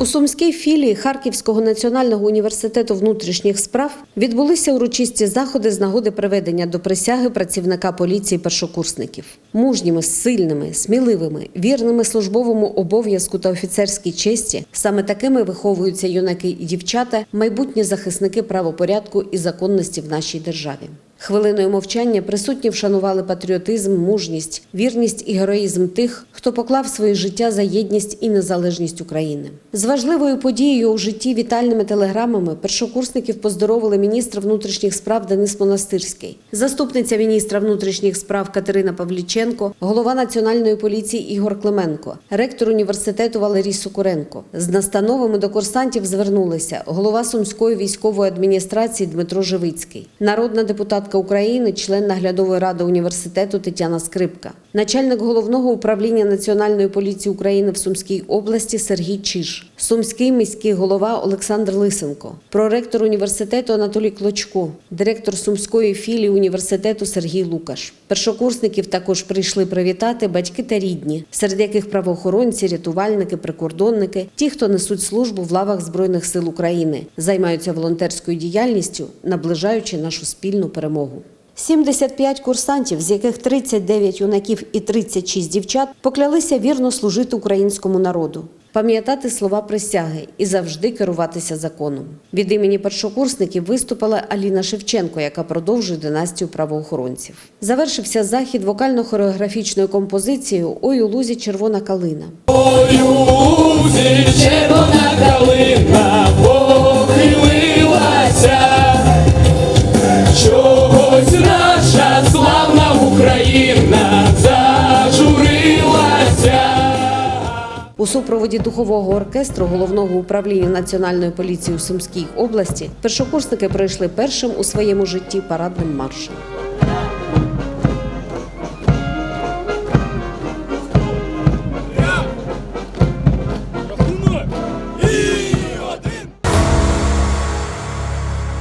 У Сумській філії Харківського національного університету внутрішніх справ відбулися урочисті заходи з нагоди приведення до присяги працівника поліції першокурсників. Мужніми, сильними, сміливими, вірними службовому обов'язку та офіцерській честі саме такими виховуються юнаки і дівчата, майбутні захисники правопорядку і законності в нашій державі. Хвилиною мовчання присутні вшанували патріотизм, мужність, вірність і героїзм тих, хто поклав своє життя за єдність і незалежність України. З важливою подією у житті вітальними телеграмами першокурсників поздоровили міністр внутрішніх справ Денис Монастирський, заступниця міністра внутрішніх справ Катерина Павліченко, голова національної поліції Ігор Клименко, ректор університету Валерій Сокуренко. З настановами до курсантів звернулися голова Сумської військової адміністрації Дмитро Живицький, народна депутатка України, член наглядової ради університету Тетяна Скрипка, начальник головного управління Національної поліції України в Сумській області Сергій Чиж, сумський міський голова Олександр Лисенко, проректор університету Анатолій Клочко, директор сумської філії університету Сергій Лукаш. Першокурсників також прийшли привітати батьки та рідні, серед яких правоохоронці, рятувальники, прикордонники, ті, хто несуть службу в лавах Збройних сил України, займаються волонтерською діяльністю, наближаючи нашу спільну перемогу. 75 курсантів, з яких 39 юнаків і 36 дівчат, поклялися вірно служити українському народу, пам'ятати слова присяги і завжди керуватися законом. Від імені першокурсників виступила Аліна Шевченко, яка продовжує династію правоохоронців. Завершився захід вокально-хореографічною композицією Ой у лузі червона калина. Юзі червона калина похилилася, Україна зажурилася. У супроводі духового оркестру головного управління національної поліції у Сумській області першокурсники пройшли першим у своєму житті парадним маршем.